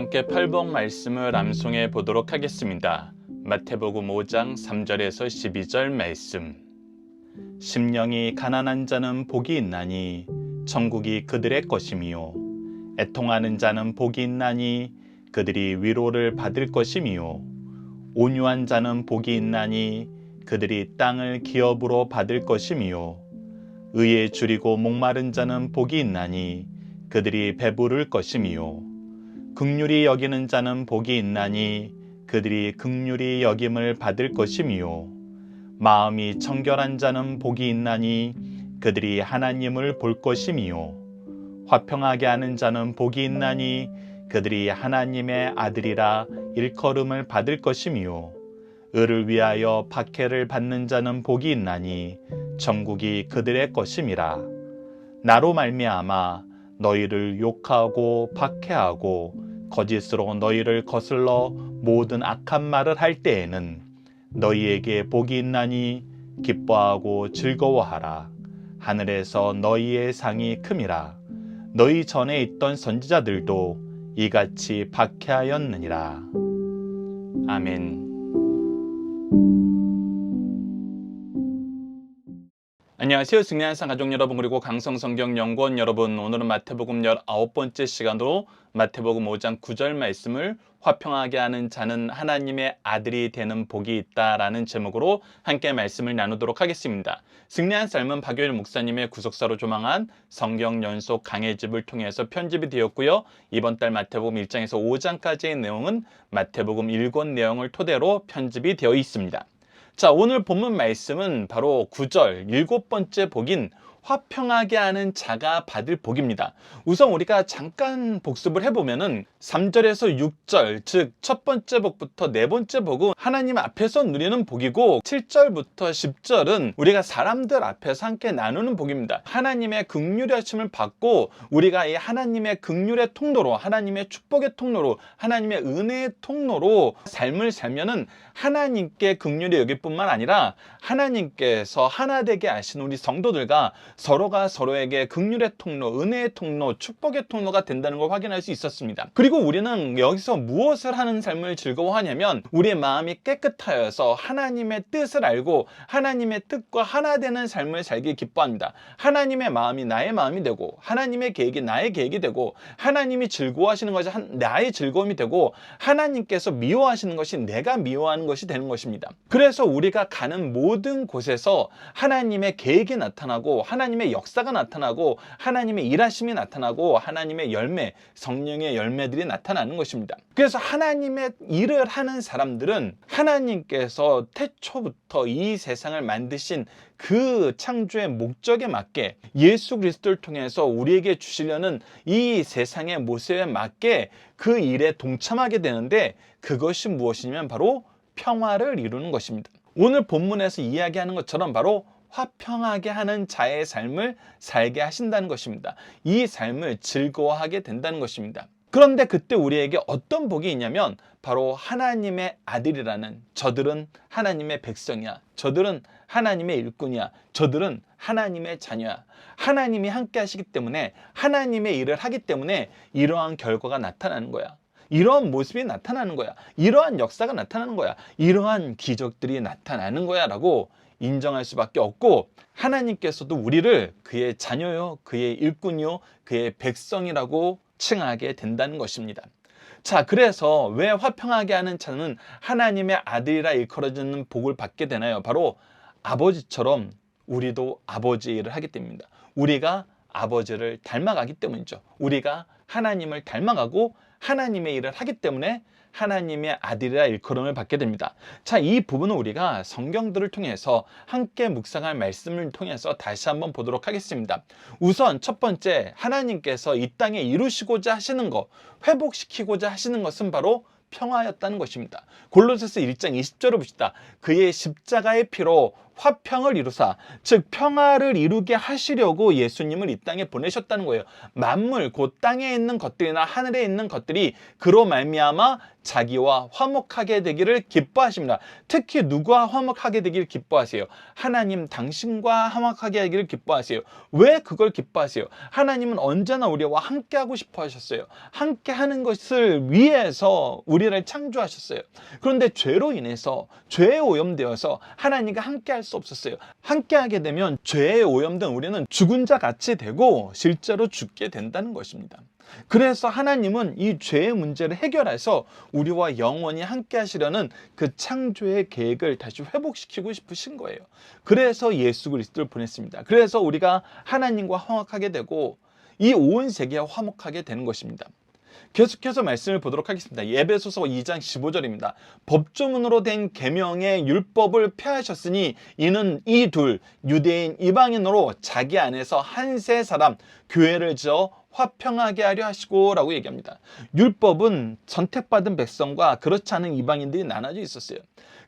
함께 팔복 말씀을 암송해 보도록 하겠습니다. 마태복음 5장 3절에서 12절 말씀. 심령이 가난한 자는 복이 있나니 천국이 그들의 것이미요 애통하는 자는 복이 있나니 그들이 위로를 받을 것이미요 온유한 자는 복이 있나니 그들이 땅을 기업으로 받을 것이미요 의에 줄이고 목마른 자는 복이 있나니 그들이 배부를 것이미요 극률이 여기는 자는 복이 있나니 그들이 극률이 여김을 받을 것이미요. 마음이 청결한 자는 복이 있나니 그들이 하나님을 볼 것이미요. 화평하게 하는 자는 복이 있나니 그들이 하나님의 아들이라 일컬음을 받을 것이미요. 을을 위하여 박해를 받는 자는 복이 있나니 천국이 그들의 것임이라. 나로 말미암아 너희를 욕하고 박해하고 거짓으로 너희를 거슬러 모든 악한 말을 할 때에는 너희에게 복이 있나니 기뻐하고 즐거워하라. 하늘에서 너희의 상이 큼이라. 너희 전에 있던 선지자들도 이같이 박해하였느니라. 아멘 안녕하세요. 승리한상 가족 여러분 그리고 강성성경 연구원 여러분 오늘은 마태복음 19번째 시간으로 마태복음 5장 9절 말씀을 화평하게 하는 자는 하나님의 아들이 되는 복이 있다라는 제목으로 함께 말씀을 나누도록 하겠습니다. 승리한 삶은 박효일 목사님의 구속사로 조망한 성경 연속 강해집을 통해서 편집이 되었고요. 이번 달 마태복음 1장에서 5장까지의 내용은 마태복음 1권 내용을 토대로 편집이 되어 있습니다. 자, 오늘 본문 말씀은 바로 9절 일곱 번째 복인 화평하게 하는 자가 받을 복입니다. 우선 우리가 잠깐 복습을 해보면은 3절에서 6절, 즉 첫 번째 복부터 네 번째 복은 하나님 앞에서 누리는 복이고 7절부터 10절은 우리가 사람들 앞에서 함께 나누는 복입니다. 하나님의 극률하심을 받고 우리가 이 하나님의 극률의 통로로 하나님의 축복의 통로로 하나님의 은혜의 통로로 삶을 살면은 하나님께 극률이 여길 뿐만 아니라 하나님께서 하나 되게 하신 우리 성도들과 서로가 서로에게 극률의 통로, 은혜의 통로, 축복의 통로가 된다는 걸 확인할 수 있었습니다. 그리고 우리는 여기서 무엇을 하는 삶을 즐거워하냐면 우리의 마음이 깨끗하여서 하나님의 뜻을 알고 하나님의 뜻과 하나 되는 삶을 살기 기뻐합니다. 하나님의 마음이 나의 마음이 되고 하나님의 계획이 나의 계획이 되고 하나님이 즐거워하시는 것이 나의 즐거움이 되고 하나님께서 미워하시는 것이 내가 미워하는 것이 되는 것입니다. 그래서 우리가 가는 모든 곳에서 하나님의 계획이 나타나고 하나님 의 역사가 나타나고 하나님의 일하심이 나타나고 하나님의 열매, 성령의 열매들이 나타나는 것입니다. 그래서 하나님의 일을 하는 사람들은 하나님께서 태초부터 이 세상을 만드신 그 창조의 목적에 맞게 예수 그리스도를 통해서 우리에게 주시려는 이 세상의 모습에 맞게 그 일에 동참하게 되는데 그것이 무엇이냐면 바로 평화를 이루는 것입니다. 오늘 본문에서 이야기하는 것처럼 바로 화평하게 하는 자의 삶을 살게 하신다는 것입니다. 이 삶을 즐거워하게 된다는 것입니다. 그런데 그때 우리에게 어떤 복이 있냐면 바로 하나님의 아들이라는 저들은 하나님의 백성이야. 저들은 하나님의 일꾼이야. 저들은 하나님의 자녀야. 하나님이 함께 하시기 때문에 하나님의 일을 하기 때문에 이러한 결과가 나타나는 거야. 이러한 모습이 나타나는 거야. 이러한 역사가 나타나는 거야. 이러한 기적들이 나타나는 거야. 라고 인정할 수밖에 없고 하나님께서도 우리를 그의 자녀요, 그의 일꾼이요, 그의 백성이라고 칭하게 된다는 것입니다. 자, 그래서 왜 화평하게 하는 자는 하나님의 아들이라 일컬어지는 복을 받게 되나요? 바로 아버지처럼 우리도 아버지 일을 하기 때문입니다. 우리가 아버지를 닮아가기 때문이죠. 우리가 하나님을 닮아가고 하나님의 일을 하기 때문에 하나님의 아들이라 일컬음을 받게 됩니다. 자, 이 부분은 우리가 성경들을 통해서 함께 묵상할 말씀을 통해서 다시 한번 보도록 하겠습니다. 우선 첫 번째, 하나님께서 이 땅에 이루시고자 하시는 것, 회복시키고자 하시는 것은 바로 평화였다는 것입니다. 골로새서 1장 20절을 봅시다. 그의 십자가의 피로 화평을 이루사 즉 평화를 이루게 하시려고 예수님을 이 땅에 보내셨다는 거예요. 만물 곧 땅에 있는 것들이나 하늘에 있는 것들이 그로 말미암아 자기와 화목하게 되기를 기뻐하십니다. 특히 누구와 화목하게 되기를 기뻐하세요? 하나님 당신과 화목하게 하기를 기뻐하세요. 왜 그걸 기뻐하세요? 하나님은 언제나 우리와 함께 하고 싶어 하셨어요. 함께 하는 것을 위해서 우리를 창조하셨어요. 그런데 죄로 인해서 죄에 오염되어서 하나님과 함께 할 수 없었어요. 함께 하게 되면 죄에 오염된 우리는 죽은 자 같이 되고 실제로 죽게 된다는 것입니다. 그래서 하나님은 이 죄의 문제를 해결해서 우리와 영원히 함께 하시려는 그 창조의 계획을 다시 회복시키고 싶으신 거예요. 그래서 예수 그리스도를 보냈습니다. 그래서 우리가 하나님과 화목하게 되고 이 온 세계와 화목하게 되는 것입니다. 계속해서 말씀을 보도록 하겠습니다. 예배소서 2장 15절입니다. 법조문으로 된 계명의 율법을 폐하셨으니 이는 이 둘 유대인 이방인으로 자기 안에서 한 세 사람 교회를 지어 화평하게 하려 하시고 라고 얘기합니다. 율법은 선택받은 백성과 그렇지 않은 이방인들이 나눠져 있었어요.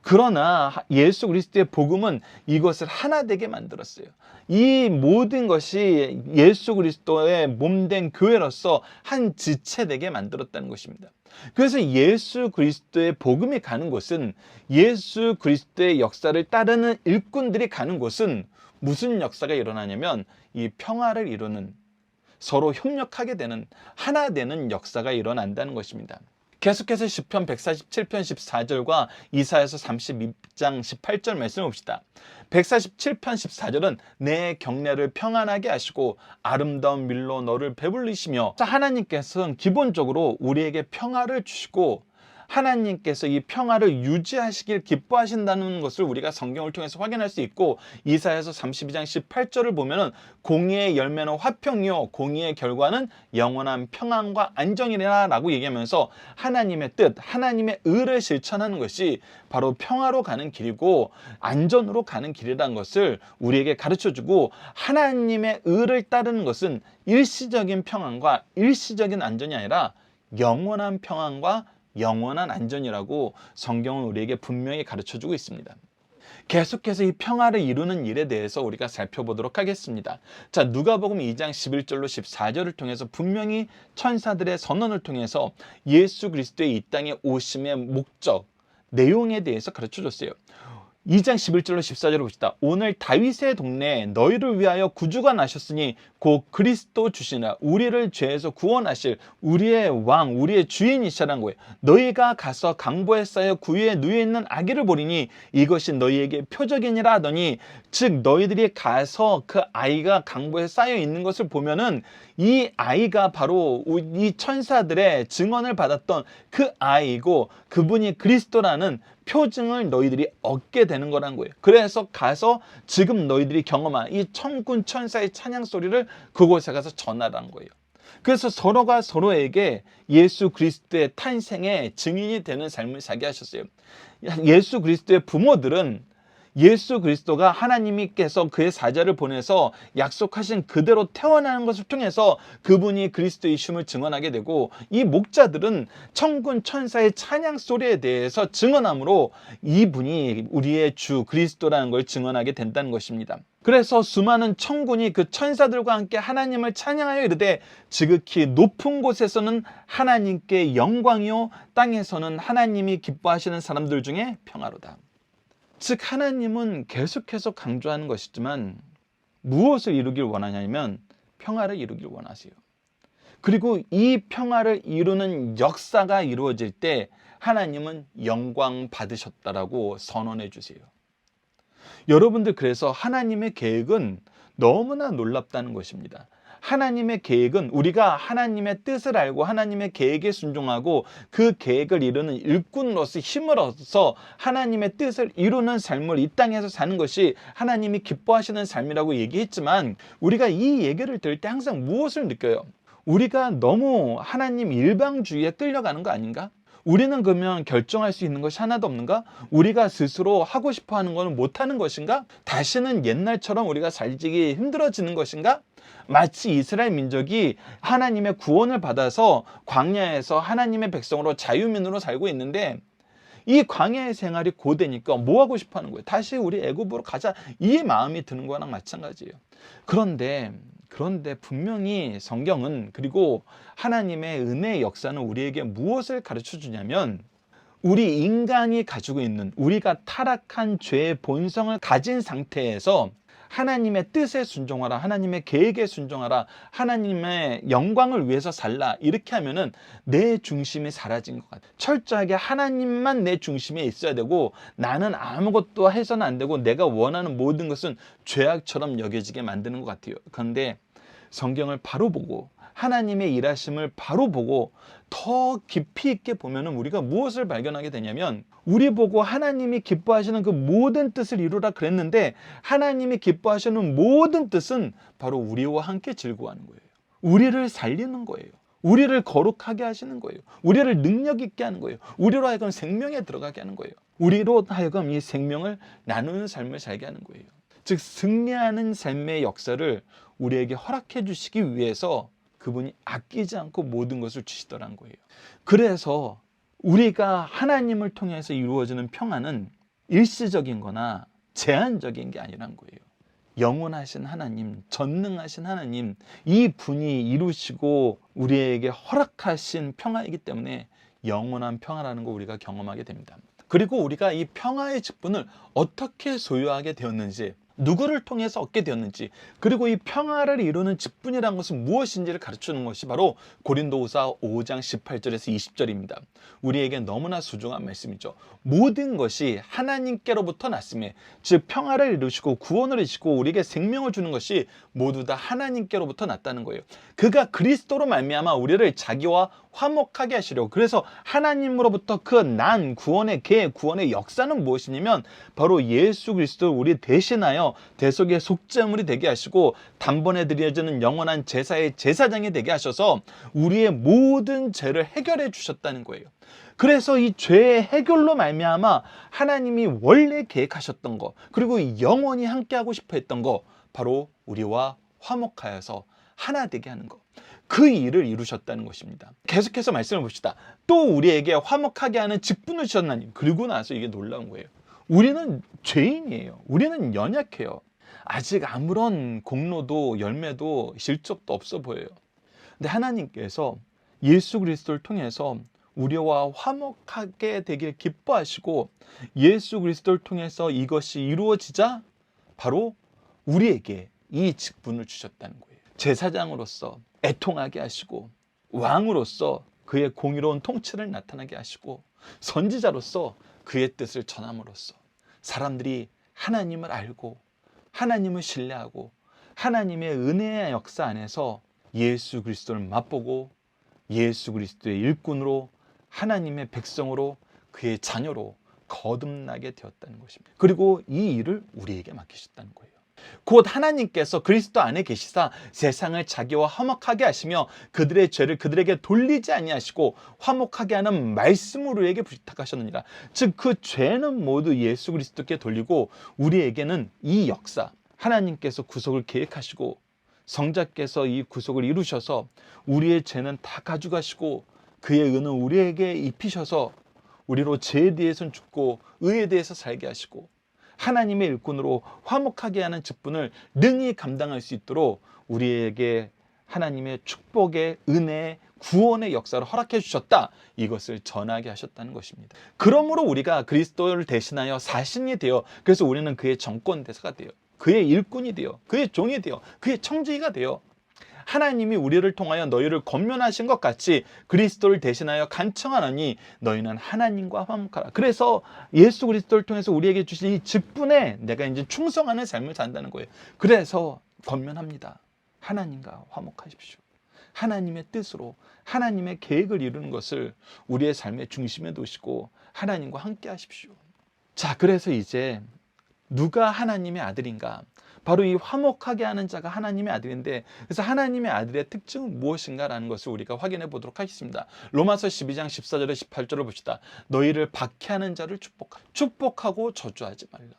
그러나 예수 그리스도의 복음은 이것을 하나 되게 만들었어요. 이 모든 것이 예수 그리스도의 몸된 교회로서 한 지체되게 만들었다는 것입니다. 그래서 예수 그리스도의 복음이 가는 곳은 예수 그리스도의 역사를 따르는 일꾼들이 가는 곳은 무슨 역사가 일어나냐면 이 평화를 이루는 서로 협력하게 되는 하나 되는 역사가 일어난다는 것입니다. 계속해서 시편 147편 14절과 이사야서 32장 18절 말씀을 봅시다. 147편 14절은 내 경례를 평안하게 하시고 아름다운 밀로 너를 배불리시며 하나님께서는 기본적으로 우리에게 평화를 주시고 하나님께서 이 평화를 유지하시길 기뻐하신다는 것을 우리가 성경을 통해서 확인할 수 있고 이사야서 32장 18절을 보면은 공의의 열매는 화평이요 공의의 결과는 영원한 평안과 안정이라라고 얘기하면서 하나님의 뜻, 하나님의 의를 실천하는 것이 바로 평화로 가는 길이고 안전으로 가는 길이라는 것을 우리에게 가르쳐 주고 하나님의 의를 따르는 것은 일시적인 평안과 일시적인 안전이 아니라 영원한 평안과 영원한 안전이라고 성경은 우리에게 분명히 가르쳐 주고 있습니다. 계속해서 이 평화를 이루는 일에 대해서 우리가 살펴보도록 하겠습니다. 자, 누가복음 2장 11절로 14절을 통해서 분명히 천사들의 선언을 통해서 예수 그리스도의 이 땅에 오심의 목적, 내용에 대해서 가르쳐 줬어요. 2장 11절로 14절을 봅시다. 오늘 다윗의 동네에 너희를 위하여 구주가 나셨으니 곧 그리스도 주시나 우리를 죄에서 구원하실 우리의 왕 우리의 주인이시라는 거예요. 너희가 가서 강보에 쌓여 구유에 누워 있는 아기를 보리니 이것이 너희에게 표적이니라 하더니 즉 너희들이 가서 그 아이가 강보에 쌓여 있는 것을 보면은 이 아이가 바로 이 천사들의 증언을 받았던 그 아이고 그분이 그리스도라는 표징을 너희들이 얻게 되는 거란 거예요. 그래서 가서 지금 너희들이 경험한 이 천군 천사의 찬양 소리를 그곳에 가서 전하라는 거예요. 그래서 서로가 서로에게 예수 그리스도의 탄생의 증인이 되는 삶을 살게 하셨어요. 예수 그리스도의 부모들은 예수 그리스도가 하나님께서 그의 사자를 보내서 약속하신 그대로 태어나는 것을 통해서 그분이 그리스도의 심을 증언하게 되고 이 목자들은 천군 천사의 찬양 소리에 대해서 증언함으로 이분이 우리의 주 그리스도라는 걸 증언하게 된다는 것입니다. 그래서 수많은 천군이 그 천사들과 함께 하나님을 찬양하여 이르되 지극히 높은 곳에서는 하나님께 영광이요 땅에서는 하나님이 기뻐하시는 사람들 중에 평화로다. 즉 하나님은 계속해서 강조하는 것이지만 무엇을 이루길 원하냐면 평화를 이루길 원하세요. 그리고 이 평화를 이루는 역사가 이루어질 때 하나님은 영광 받으셨다라고 선언해 주세요. 여러분들 그래서 하나님의 계획은 너무나 놀랍다는 것입니다. 하나님의 계획은 우리가 하나님의 뜻을 알고 하나님의 계획에 순종하고 그 계획을 이루는 일꾼으로서 힘을 얻어서 하나님의 뜻을 이루는 삶을 이 땅에서 사는 것이 하나님이 기뻐하시는 삶이라고 얘기했지만 우리가 이 얘기를 들을 때 항상 무엇을 느껴요? 우리가 너무 하나님 일방주의에 끌려가는 거 아닌가? 우리는 그러면 결정할 수 있는 것이 하나도 없는가? 우리가 스스로 하고 싶어 하는 것은 못하는 것인가? 다시는 옛날처럼 우리가 살기 힘들어지는 것인가? 마치 이스라엘 민족이 하나님의 구원을 받아서 광야에서 하나님의 백성으로 자유민으로 살고 있는데 이 광야의 생활이 고되니까 뭐 하고 싶어 하는 거예요? 다시 우리 애굽으로 가자. 이 마음이 드는 거랑 마찬가지예요. 그런데 그런데 분명히 성경은 그리고 하나님의 은혜의 역사는 우리에게 무엇을 가르쳐 주냐면 우리 인간이 가지고 있는 우리가 타락한 죄의 본성을 가진 상태에서 하나님의 뜻에 순종하라. 하나님의 계획에 순종하라. 하나님의 영광을 위해서 살라. 이렇게 하면은 내 중심이 사라진 것 같아요. 철저하게 하나님만 내 중심에 있어야 되고 나는 아무것도 해서는 안 되고 내가 원하는 모든 것은 죄악처럼 여겨지게 만드는 것 같아요. 그런데 성경을 바로 보고 하나님의 일하심을 바로 보고 더 깊이 있게 보면은 우리가 무엇을 발견하게 되냐면 우리 보고 하나님이 기뻐하시는 그 모든 뜻을 이루라 그랬는데 하나님이 기뻐하시는 모든 뜻은 바로 우리와 함께 즐거워하는 거예요. 우리를 살리는 거예요. 우리를 거룩하게 하시는 거예요. 우리를 능력 있게 하는 거예요. 우리로 하여금 생명에 들어가게 하는 거예요. 우리로 하여금 이 생명을 나누는 삶을 살게 하는 거예요. 즉 승리하는 삶의 역사를 우리에게 허락해 주시기 위해서 그분이 아끼지 않고 모든 것을 주시더란 거예요. 그래서 우리가 하나님을 통해서 이루어지는 평안은 일시적인 거나 제한적인 게 아니란 거예요. 영원하신 하나님, 전능하신 하나님, 이 분이 이루시고 우리에게 허락하신 평화이기 때문에 영원한 평화라는 거 우리가 경험하게 됩니다. 그리고 우리가 이 평화의 직분을 어떻게 소유하게 되었는지 누구를 통해서 얻게 되었는지 그리고 이 평화를 이루는 직분이라는 것은 무엇인지를 가르치는 것이 바로 고린도후서 5장 18절에서 20절입니다. 우리에게 너무나 소중한 말씀이죠. 모든 것이 하나님께로부터 났음에 즉 평화를 이루시고 구원을 이루시고 우리에게 생명을 주는 것이 모두 다 하나님께로부터 났다는 거예요. 그가 그리스도로 말미암아 우리를 자기와 화목하게 하시려고 그래서 하나님으로부터 그 난 구원의 계 구원의 역사는 무엇이냐면 바로 예수 그리스도를 우리 대신하여 대속의 속죄물이 되게 하시고 단번에 드려지는 영원한 제사의 제사장이 되게 하셔서 우리의 모든 죄를 해결해 주셨다는 거예요. 그래서 이 죄의 해결로 말미암아 하나님이 원래 계획하셨던 거 그리고 영원히 함께하고 싶어 했던 거 바로 우리와 화목하여서 하나 되게 하는 거. 그 일을 이루셨다는 것입니다. 계속해서 말씀을 봅시다. 또 우리에게 화목하게 하는 직분을 주셨나니 그리고 나서 이게 놀라운 거예요. 우리는 죄인이에요. 우리는 연약해요. 아직 아무런 공로도 열매도 실적도 없어 보여요. 근데 하나님께서 예수 그리스도를 통해서 우리와 화목하게 되길 기뻐하시고 예수 그리스도를 통해서 이것이 이루어지자 바로 우리에게 이 직분을 주셨다는 거예요. 제사장으로서 애통하게 하시고 왕으로서 그의 공의로운 통치를 나타나게 하시고 선지자로서 그의 뜻을 전함으로써 사람들이 하나님을 알고 하나님을 신뢰하고 하나님의 은혜의 역사 안에서 예수 그리스도를 맛보고 예수 그리스도의 일꾼으로 하나님의 백성으로 그의 자녀로 거듭나게 되었다는 것입니다. 그리고 이 일을 우리에게 맡기셨다는 거예요. 곧 하나님께서 그리스도 안에 계시사 세상을 자기와 화목하게 하시며 그들의 죄를 그들에게 돌리지 아니하시고 화목하게 하는 말씀으로 우리에게 부탁하셨느니라. 즉 그 죄는 모두 예수 그리스도께 돌리고 우리에게는 이 역사 하나님께서 구속을 계획하시고 성자께서 이 구속을 이루셔서 우리의 죄는 다 가져가시고 그의 은은 우리에게 입히셔서 우리로 죄에 대해서는 죽고 의에 대해서 살게 하시고 하나님의 일꾼으로 화목하게 하는 직분을 능히 감당할 수 있도록 우리에게 하나님의 축복의 은혜, 구원의 역사를 허락해 주셨다. 이것을 전하게 하셨다는 것입니다. 그러므로 우리가 그리스도를 대신하여 사신이 되어 그래서 우리는 그의 정권 대사가 되어 그의 일꾼이 되어 그의 종이 되어 그의 청지기가 되어 하나님이 우리를 통하여 너희를 권면하신 것 같이 그리스도를 대신하여 간청하나니 너희는 하나님과 화목하라. 그래서 예수 그리스도를 통해서 우리에게 주신 이 직분에 내가 이제 충성하는 삶을 산다는 거예요. 그래서 권면합니다. 하나님과 화목하십시오. 하나님의 뜻으로 하나님의 계획을 이루는 것을 우리의 삶의 중심에 두시고 하나님과 함께 하십시오. 자, 그래서 이제 누가 하나님의 아들인가? 바로 이 화목하게 하는 자가 하나님의 아들인데 그래서 하나님의 아들의 특징은 무엇인가라는 것을 우리가 확인해 보도록 하겠습니다. 로마서 12장 14절에 18절을 봅시다. 너희를 박해하는 자를 축복하 축복하고 저주하지 말라.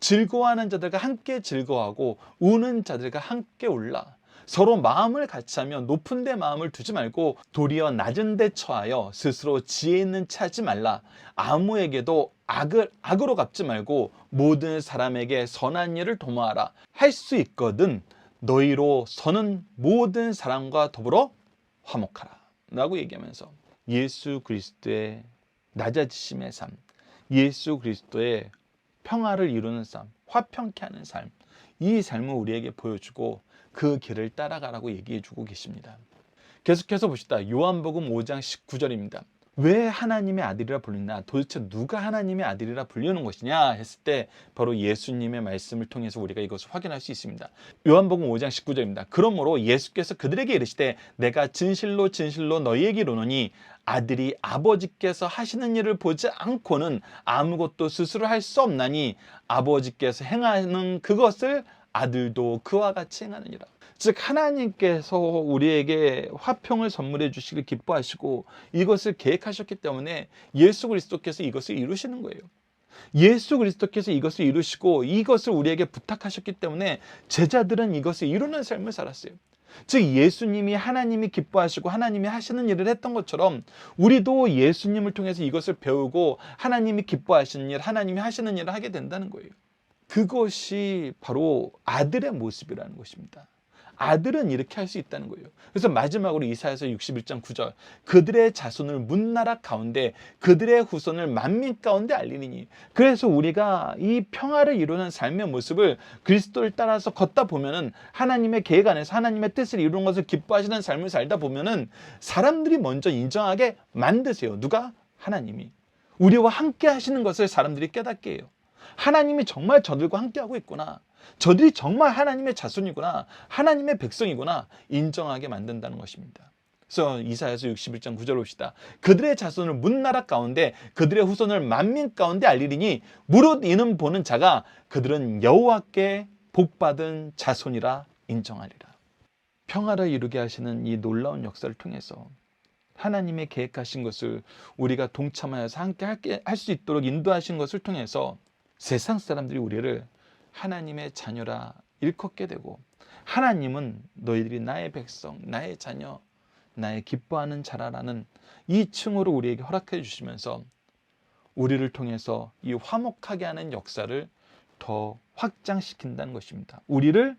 즐거워하는 자들과 함께 즐거워하고 우는 자들과 함께 울라. 서로 마음을 같이 하며 높은 데 마음을 두지 말고 도리어 낮은 데 처하여 스스로 지혜 있는 차지 말라. 아무에게도 악을 악으로 갚지 말고 모든 사람에게 선한 일을 도모하라. 할 수 있거든 너희로 서는 모든 사람과 더불어 화목하라. 라고 얘기하면서 예수 그리스도의 낮아지심의 삶, 예수 그리스도의 평화를 이루는 삶, 화평케 하는 삶, 이 삶을 우리에게 보여주고 그 길을 따라가라고 얘기해 주고 계십니다. 계속해서 보시다 요한복음 5장 19절입니다. 왜 하나님의 아들이라 불리나 도대체 누가 하나님의 아들이라 불리는 것이냐 했을 때 바로 예수님의 말씀을 통해서 우리가 이것을 확인할 수 있습니다. 요한복음 5장 19절입니다. 그러므로 예수께서 그들에게 이르시되 내가 진실로 진실로 너희에게 이르노니 아들이 아버지께서 하시는 일을 보지 않고는 아무것도 스스로 할 수 없나니 아버지께서 행하는 그것을 아들도 그와 같이 행하느니라. 즉 하나님께서 우리에게 화평을 선물해 주시길 기뻐하시고 이것을 계획하셨기 때문에 예수 그리스도께서 이것을 이루시는 거예요. 예수 그리스도께서 이것을 이루시고 이것을 우리에게 부탁하셨기 때문에 제자들은 이것을 이루는 삶을 살았어요. 즉 예수님이 하나님이 기뻐하시고 하나님이 하시는 일을 했던 것처럼 우리도 예수님을 통해서 이것을 배우고 하나님이 기뻐하시는 일, 하나님이 하시는 일을 하게 된다는 거예요. 그것이 바로 아들의 모습이라는 것입니다. 아들은 이렇게 할 수 있다는 거예요. 그래서 마지막으로 이사야서 61장 9절 그들의 자손을 문나라 가운데 그들의 후손을 만민 가운데 알리니 그래서 우리가 이 평화를 이루는 삶의 모습을 그리스도를 따라서 걷다 보면은 하나님의 계획 안에서 하나님의 뜻을 이루는 것을 기뻐하시는 삶을 살다 보면은 사람들이 먼저 인정하게 만드세요. 누가? 하나님이. 우리와 함께 하시는 것을 사람들이 깨닫게 해요. 하나님이 정말 저들과 함께 하고 있구나. 저들이 정말 하나님의 자손이구나. 하나님의 백성이구나. 인정하게 만든다는 것입니다. 그래서 이사야서 61장 9절 봅시다. 그들의 자손을 문나라 가운데 그들의 후손을 만민 가운데 알리리니 무릇 이는 보는 자가 그들은 여호와께 복받은 자손이라 인정하리라. 평화를 이루게 하시는 이 놀라운 역사를 통해서 하나님의 계획하신 것을 우리가 동참하여서 함께 할 수 있도록 인도하신 것을 통해서 세상 사람들이 우리를 하나님의 자녀라 일컫게 되고 하나님은 너희들이 나의 백성, 나의 자녀, 나의 기뻐하는 자라라는 이 층으로 우리에게 허락해 주시면서 우리를 통해서 이 화목하게 하는 역사를 더 확장시킨다는 것입니다. 우리를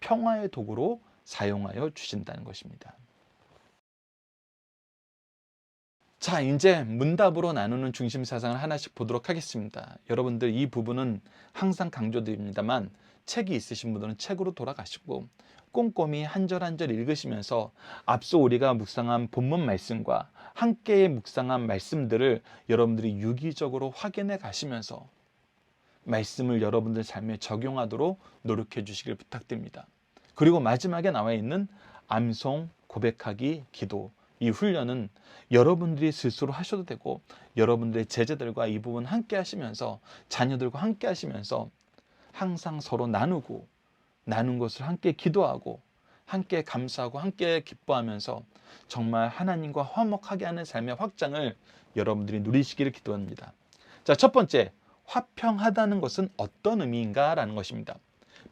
평화의 도구로 사용하여 주신다는 것입니다. 자, 이제 문답으로 나누는 중심 사상을 하나씩 보도록 하겠습니다. 여러분들 이 부분은 항상 강조드립니다만 책이 있으신 분들은 책으로 돌아가시고 꼼꼼히 한 절 한 절 읽으시면서 앞서 우리가 묵상한 본문 말씀과 함께 묵상한 말씀들을 여러분들이 유기적으로 확인해 가시면서 말씀을 여러분들 삶에 적용하도록 노력해 주시길 부탁드립니다. 그리고 마지막에 나와 있는 암송, 고백하기, 기도 이 훈련은 여러분들이 스스로 하셔도 되고 여러분들의 제자들과 이 부분 함께 하시면서 자녀들과 함께 하시면서 항상 서로 나누고 나눈 것을 함께 기도하고 함께 감사하고 함께 기뻐하면서 정말 하나님과 화목하게 하는 삶의 확장을 여러분들이 누리시기를 기도합니다. 자, 첫 번째, 화평하다는 것은 어떤 의미인가 라는 것입니다.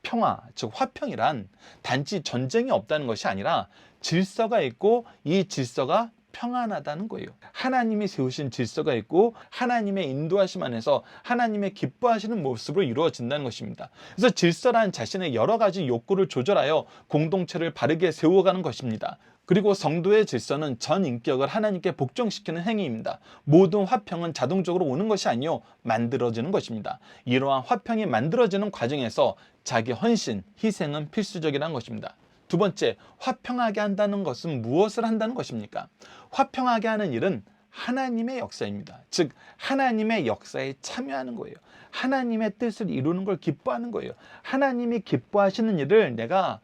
평화, 즉 화평이란 단지 전쟁이 없다는 것이 아니라 질서가 있고 이 질서가 평안하다는 거예요. 하나님이 세우신 질서가 있고 하나님의 인도하심 안에서 하나님의 기뻐하시는 모습으로 이루어진다는 것입니다. 그래서 질서란 자신의 여러 가지 욕구를 조절하여 공동체를 바르게 세워가는 것입니다. 그리고 성도의 질서는 전 인격을 하나님께 복종시키는 행위입니다. 모든 화평은 자동적으로 오는 것이 아니요 만들어지는 것입니다. 이러한 화평이 만들어지는 과정에서 자기 헌신, 희생은 필수적이라는 것입니다. 두 번째, 화평하게 한다는 것은 무엇을 한다는 것입니까? 화평하게 하는 일은 하나님의 역사입니다. 즉, 하나님의 역사에 참여하는 거예요. 하나님의 뜻을 이루는 걸 기뻐하는 거예요. 하나님이 기뻐하시는 일을 내가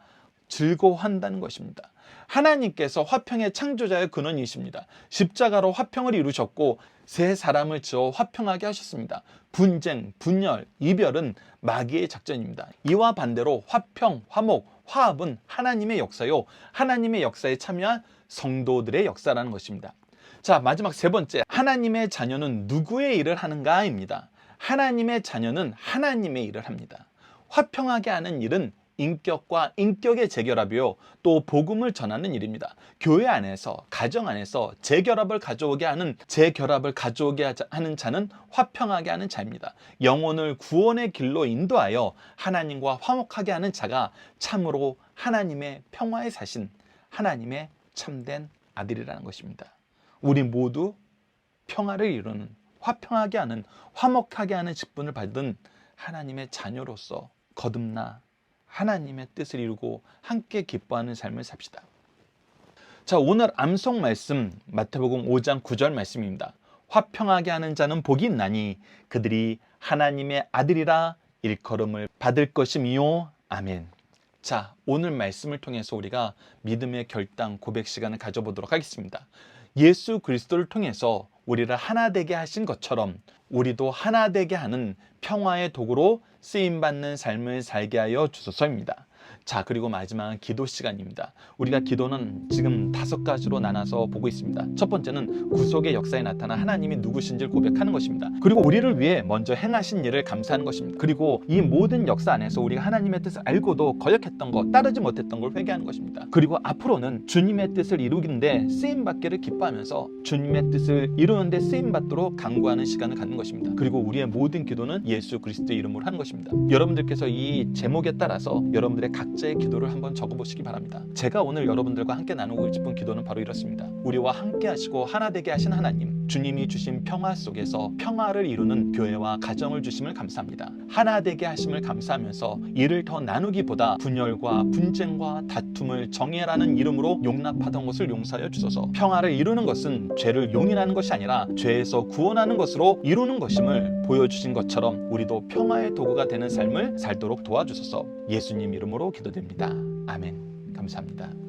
즐거워한다는 것입니다. 하나님께서 화평의 창조자의 근원이십니다. 십자가로 화평을 이루셨고 세 사람을 지어 화평하게 하셨습니다. 분쟁, 분열, 이별은 마귀의 작전입니다. 이와 반대로 화평, 화목, 화합은 하나님의 역사요. 하나님의 역사에 참여한 성도들의 역사라는 것입니다. 자, 마지막 세 번째. 하나님의 자녀는 누구의 일을 하는가입니다. 하나님의 자녀는 하나님의 일을 합니다. 화평하게 하는 일은 인격과 인격의 재결합이요. 또 복음을 전하는 일입니다. 교회 안에서 가정 안에서 재결합을 가져오게 하는 재결합을 가져오게 하는 자는 화평하게 하는 자입니다. 영혼을 구원의 길로 인도하여 하나님과 화목하게 하는 자가 참으로 하나님의 평화에 사신 하나님의 참된 아들이라는 것입니다. 우리 모두 평화를 이루는 화평하게 하는 화목하게 하는 직분을 받은 하나님의 자녀로서 거듭나 하나님의 뜻을 이루고 함께 기뻐하는 삶을 삽시다. 자, 오늘 암송 말씀 마태복음 5장 9절 말씀입니다. 화평하게 하는 자는 복이 있나니 그들이 하나님의 아들이라 일컬음을 받을 것임이요. 아멘. 자, 오늘 말씀을 통해서 우리가 믿음의 결단 고백 시간을 가져보도록 하겠습니다. 예수 그리스도를 통해서 우리를 하나 되게 하신 것처럼 우리도 하나 되게 하는 평화의 도구로 쓰임 받는 삶을 살게 하여 주소서입니다. 자, 그리고 마지막은 기도 시간입니다. 우리가 기도는 지금 다섯 가지로 나눠서 보고 있습니다. 첫 번째는 구속의 역사에 나타난 하나님이 누구신지를 고백하는 것입니다. 그리고 우리를 위해 먼저 행하신 일을 감사하는 것입니다. 그리고 이 모든 역사 안에서 우리가 하나님의 뜻을 알고도 거역했던 것, 따르지 못했던 걸 회개하는 것입니다. 그리고 앞으로는 주님의 뜻을 이루긴데 쓰임 받기를 기뻐하면서 주님의 뜻을 이루는데 쓰임 받도록 강구하는 시간을 갖는 것입니다. 그리고 우리의 모든 기도는 예수 그리스도의 이름으로 하는 것입니다. 여러분들께서 이 제목에 따라서 여러분들의 각 자의 기도를 한번 적어보시기 바랍니다. 제가 오늘 여러분들과 함께 나누고 싶은 기도는 바로 이렇습니다. 우리와 함께 하시고 하나 되게 하신 하나님, 주님이 주신 평화 속에서 평화를 이루는 교회와 가정을 주심을 감사합니다. 하나 되게 하심을 감사하면서 이를 더 나누기보다 분열과 분쟁과 다툼을 정의라는 이름으로 용납하던 것을 용서하여 주소서. 평화를 이루는 것은 죄를 용인하는 것이 아니라 죄에서 구원하는 것으로 이루는 것임을 보여주신 것처럼 우리도 평화의 도구가 되는 삶을 살도록 도와주소서. 예수님 이름으로 기도드립니다. 아멘. 감사합니다.